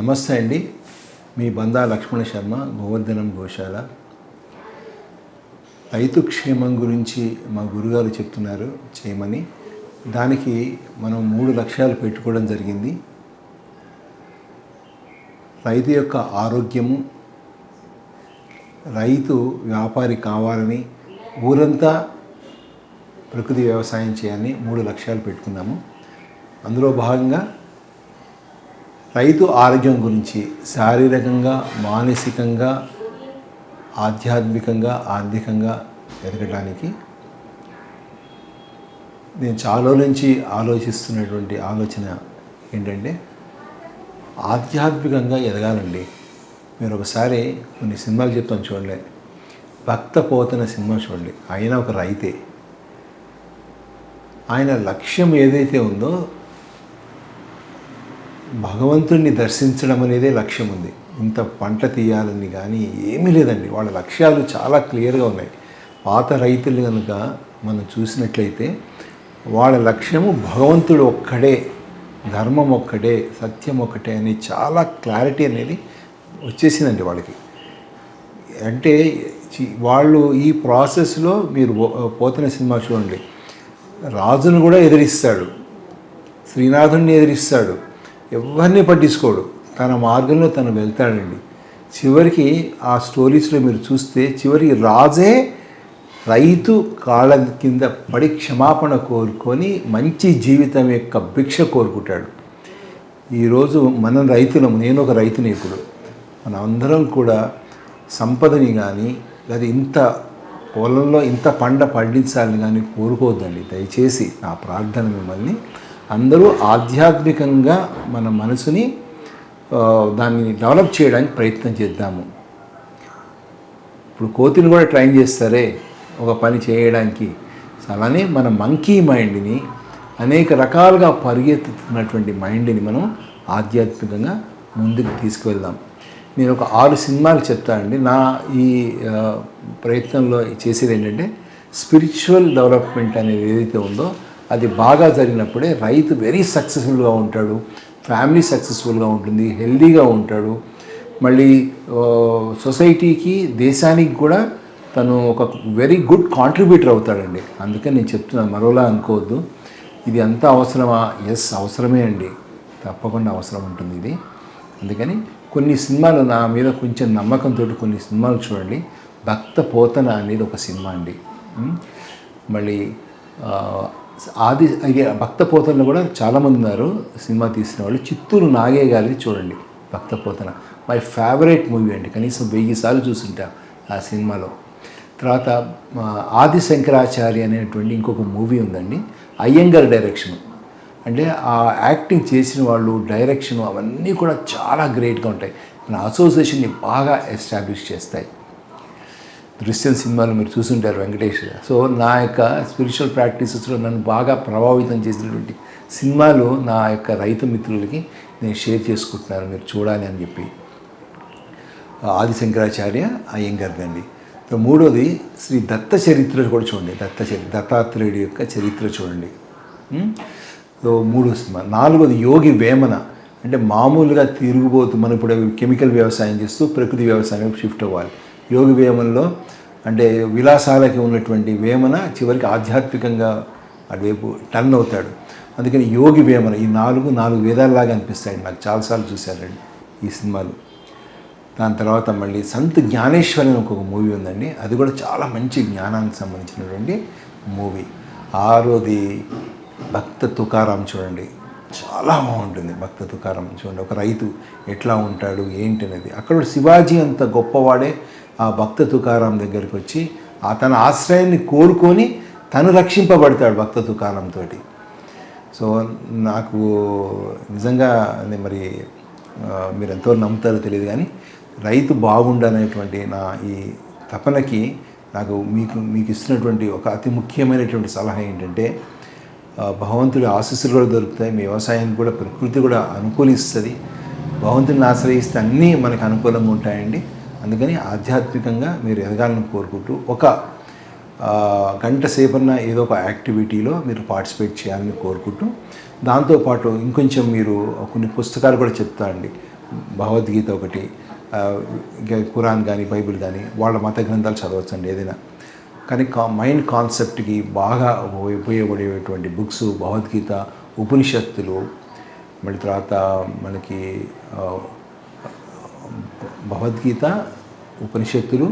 నమస్తే అండి. మీ బందా లక్ష్మణ శర్మ గోవర్ధనం గోశాల. రైతు క్షేమం గురించి మా గురుగారు చెప్తున్నారు చేయమని. దానికి మనం మూడు లక్ష్యాలు పెట్టుకోవడం జరిగింది. రైతు యొక్క ఆరోగ్యము రైతు వ్యాపారి కావాలని ఊరంతా ప్రకృతి వ్యవసాయం చేయాలని మూడు లక్ష్యాలు పెట్టుకున్నాము. అందులో భాగంగా రైతు ఆరోగ్యం గురించి శారీరకంగా మానసికంగా ఆధ్యాత్మికంగా ఆర్థికంగా ఎదగడానికి నేను చాలా నుంచి ఆలోచిస్తున్నటువంటి ఆలోచన ఏంటంటే ఆధ్యాత్మికంగా ఎదగాలండి. మీరు ఒకసారి కొన్ని సినిమాలు చెప్తాను చూడండి. భక్త పోతన సినిమా చూడండి. ఆయన ఒక రైతే. ఆయన లక్ష్యం ఏదైతే ఉందో భగవంతుణ్ణి దర్శించడం అనేదే లక్ష్యం ఉంది. ఇంత పంట తీయాలని కానీ ఏమీ లేదండి. వాళ్ళ లక్ష్యాలు చాలా క్లియర్గా ఉన్నాయి. పాత రైతులు కనుక మనం చూసినట్లయితే వాళ్ళ లక్ష్యము భగవంతుడు ఒక్కడే ధర్మం ఒక్కడే సత్యం ఒక్కటే అని చాలా క్లారిటీ అనేది వచ్చేసిందండి వాళ్ళకి. అంటే చి- వాళ్ళు ఈ ప్రాసెస్లో మీరు పోతున్న సినిమా చూడండి. రాజును కూడా ఎదిరిస్తాడు. శ్రీనాథుడిని ఎదిరిస్తాడు. ఎవరిని పట్టించుకోడు. తన మార్గంలో తను వెళ్తాడండి. చివరికి ఆ స్టోరీస్లో మీరు చూస్తే చివరికి రాజే రైతు కాళ్ళ కింద పడి క్షమాపణ కోరుకొని మంచి జీవితం యొక్క భిక్ష కోరుకుంటాడు. ఈరోజు మనం రైతులం నేను ఒక రైతుని ఇప్పుడు మన అందరం కూడా సంపదని కానీ లేదా ఇంత పొలంలో ఇంత పంట పండించాలని కానీ కోరుకోవద్దండి. దయచేసి నా ప్రార్థన మిమ్మల్ని అందరూ ఆధ్యాత్మికంగా మన మనసుని దాన్ని డెవలప్ చేయడానికి ప్రయత్నం చేద్దాము. ఇప్పుడు కోతిని కూడా ట్రైన్ చేస్తారే ఒక పని చేయడానికి. అలానే మన మంకీ మైండ్ని అనేక రకాలుగా పరిగెత్తుతున్నటువంటి మైండ్ని మనం ఆధ్యాత్మికంగా ముందుకు తీసుకువెళ్దాం. నేను ఒక ఆరు సినిమాలు చెప్తానండి నా ఈ ప్రయత్నంలో చేసేది ఏంటంటే స్పిరిచువల్ డెవలప్మెంట్ అనేది ఏదైతే ఉందో అది బాగా జరిగినప్పుడే రైతు వెరీ సక్సెస్ఫుల్గా ఉంటాడు ఫ్యామిలీ సక్సెస్ఫుల్గా ఉంటుంది హెల్దీగా ఉంటాడు. మళ్ళీ సొసైటీకి దేశానికి కూడా తను ఒక వెరీ గుడ్ కాంట్రిబ్యూటర్ అవుతాడండి. అందుకని నేను చెప్తున్నాను మరోలా అనుకోవద్దు. ఇది అంతా అవసరమా? ఎస్ అవసరమే అండి. తప్పకుండా అవసరం ఉంటుంది ఇది. అందుకని కొన్ని సినిమాలు నా మీద కొంచెం నమ్మకంతో కొన్ని సినిమాలు చూడండి. భక్త పోతన అనేది ఒక సినిమా అండి. మళ్ళీ ఆది అయ్యే భక్త పోతనలో కూడా చాలామంది ఉన్నారు. సినిమా తీసిన వాళ్ళు. చిత్తూరు నాగే గారిది చూడండి. Bhakta Potana my favourite movie అండి. కనీసం వెయ్యి సార్లు చూసుంటా ఆ సినిమాలో. తర్వాత ఆది శంకరాచార్య అనేటువంటి ఇంకొక మూవీ ఉందండి. అయ్యంగార్ డైరెక్షన్. అంటే ఆ యాక్టింగ్ చేసిన వాళ్ళు డైరెక్షన్ అవన్నీ కూడా చాలా గ్రేట్గా ఉంటాయి. మన అసోసియేషన్ని బాగా ఎస్టాబ్లిష్ చేస్తాయి. దృశ్యం సినిమాలు మీరు చూసుంటారు వెంకటేష్ సో నా యొక్క స్పిరిచువల్ ప్రాక్టీసెస్లో నన్ను బాగా ప్రభావితం చేసినటువంటి సినిమాలు నా యొక్క రైతు మిత్రులకి నేను షేర్ చేసుకుంటున్నాను. మీరు చూడాలి అని చెప్పి. ఆది శంకరాచార్య అయ్యంగారిది అండి. సో మూడోది శ్రీ దత్త చరిత్ర కూడా చూడండి. దత్త చరి దత్తాత్రేయుడి యొక్క చరిత్ర చూడండి. సో మూడో సినిమా. నాలుగోది యోగి వేమన. అంటే మామూలుగా తిరుగుబోతు మనం ఇప్పుడు కెమికల్ వ్యవసాయం చేస్తూ ప్రకృతి వ్యవసాయం షిఫ్ట్ అవ్వాలి. యోగి వేమనలో అంటే విలాసాలకి ఉన్నటువంటి వేమన చివరికి ఆధ్యాత్మికంగా అటువైపు టర్న్ అవుతాడు. అందుకని యోగి వేమన ఈ నాలుగు నాలుగు వేదాల్లాగా అనిపిస్తాయి. నాకు చాలాసార్లు చూశారండి ఈ సినిమాలు. దాని తర్వాత మళ్ళీ సంత్ జ్ఞానేశ్వరి అని ఒక మూవీ ఉందండి. అది కూడా చాలా మంచి జ్ఞానానికి సంబంధించినటువంటి మూవీ. ఆరోది భక్త తుకారాం చూడండి. చాలా బాగుంటుంది భక్త తుకారాం చూడండి. ఒక రైతు ఎట్లా ఉంటాడు ఏంటి అనేది అక్కడ శివాజీ అంత గొప్పవాడే. ఆ భక్త తుకారాం దగ్గరికి వచ్చి ఆ తన ఆశ్రయాన్ని కోరుకొని తను రక్షింపబడతాడు భక్త తుకారంతో సో నాకు నిజంగా మరి మీరు ఎంతో నమ్ముతారో తెలియదు కానీ రైతు బాగుండనేటువంటి నా ఈ తపనకి నాకు మీకు మీకు ఇస్తున్నటువంటి ఒక అతి ముఖ్యమైనటువంటి సలహా ఏంటంటే భగవంతుడి ఆశీస్సులు కూడా దొరుకుతాయి మీ వ్యవసాయానికి కూడా ప్రకృతి కూడా అనుకూలిస్తుంది భగవంతుడిని ఆశ్రయిస్తే అన్నీ మనకు అనుకూలంగా ఉంటాయండి. అందుకని ఆధ్యాత్మికంగా మీరు ఎదగాలని కోరుకుంటూ ఒక గంట సేపన్న ఏదో ఒక యాక్టివిటీలో మీరు పార్టిసిపేట్ చేయాలని కోరుకుంటూ దాంతోపాటు ఇంకొంచెం మీరు కొన్ని పుస్తకాలు కూడా చెప్తా అండి. భగవద్గీత ఒకటి కురాన్ ఖురాన్ కానీ బైబిల్ కానీ వాళ్ళ మత గ్రంథాలు చదవచ్చండి ఏదైనా. కానీ కా మైండ్ కాన్సెప్ట్కి బాగా ఉపయోగపడేటువంటి బుక్స్ భగవద్గీత ఉపనిషత్తులు మళ్ళీ తర్వాత మనకి భగవద్గీత ఉపనిషత్తులు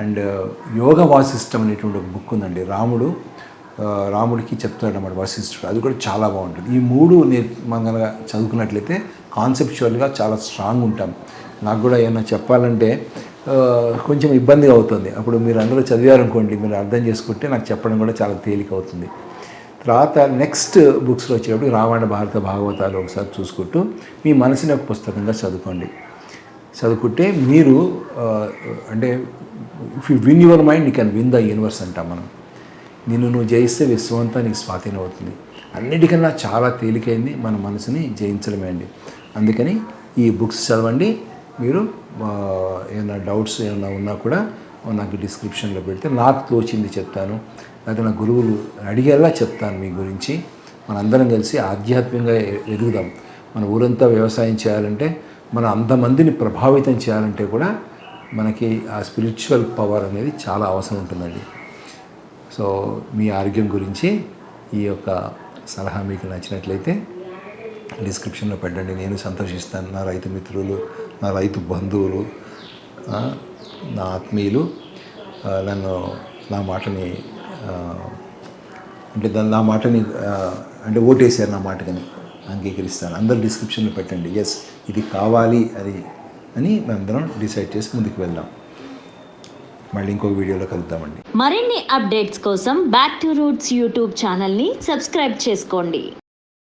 అండ్ uh, యోగ వాసిష్టం అనేటువంటి ఒక బుక్ ఉందండి రాముడు. Uh, రాముడికి చెప్తాడు అన్నమాట వాసిష్ఠుడు. అది కూడా చాలా బాగుంటుంది. ఈ మూడు నేర్ మనం చదువుకున్నట్లయితే కాన్సెప్చువల్గా చాలా స్ట్రాంగ్ ఉంటాం. నాకు కూడా ఏమైనా చెప్పాలంటే uh, కొంచెం ఇబ్బందిగా అవుతుంది. అప్పుడు మీరు అందరూ చదివారనుకోండి మీరు అర్థం చేసుకుంటే నాకు చెప్పడం కూడా చాలా తేలిక అవుతుంది. తర్వాత నెక్స్ట్ బుక్స్లో వచ్చేటప్పుడు రామాయణ భారత భాగవతాలు ఒకసారి చూసుకుంటూ మీ మనసుని ఒక పుస్తకంగా చదువుకోండి. చదువుకుంటే మీరు అంటే if you win your mind you can win the universe అంటాం మనం. నిన్ను నువ్వు జయిస్తే విశ్వమంతా నీకు స్వాధీనం అవుతుంది. అన్నిటికన్నా చాలా తేలికైంది మన మనసుని జయించడమే అండి. అందుకని ఈ బుక్స్ చదవండి. మీరు ఏమైనా డౌట్స్ ఏమైనా ఉన్నా కూడా నాకు డిస్క్రిప్షన్లో పెడితే నాకు తోచింది చెప్తాను. లేకపోతే నా గురువులు అడిగేలా చెప్తాను మీ గురించి. మనందరం కలిసి ఆధ్యాత్మికంగా ఎదుగుదాం. మన ఊరంతా వ్యవసాయం చేయాలంటే మన అంతమందిని ప్రభావితం చేయాలంటే కూడా మనకి ఆ స్పిరిచువల్ పవర్ అనేది చాలా అవసరం ఉంటుందండి. సో మీ ఆరోగ్యం గురించి ఈ యొక్క సలహా మీకు నచ్చినట్లయితే డిస్క్రిప్షన్లో పెట్టండి. నేను సంతోషిస్తాను. నా రైతు మిత్రులు నా రైతు బంధువులు నా ఆత్మీయులు నన్ను నా మాటని అంటే నా మాటని అంటే ఓటేశారు నా మాటకని. అంగీకరిస్తాను. అందరు డిస్క్రిప్షన్లో పెట్టండి. ఎస్ ఇది కావాలి అది అని మేమందరం డిసైడ్ చేసి ముందుకు వెళ్దాం. మళ్ళీ ఇంకో వీడియోలో కలుద్దామండి. మరిన్ని అప్డేట్స్ కోసం బ్యాక్ టు రూట్స్ యూట్యూబ్ ఛానల్ని సబ్స్క్రైబ్ చేసుకోండి.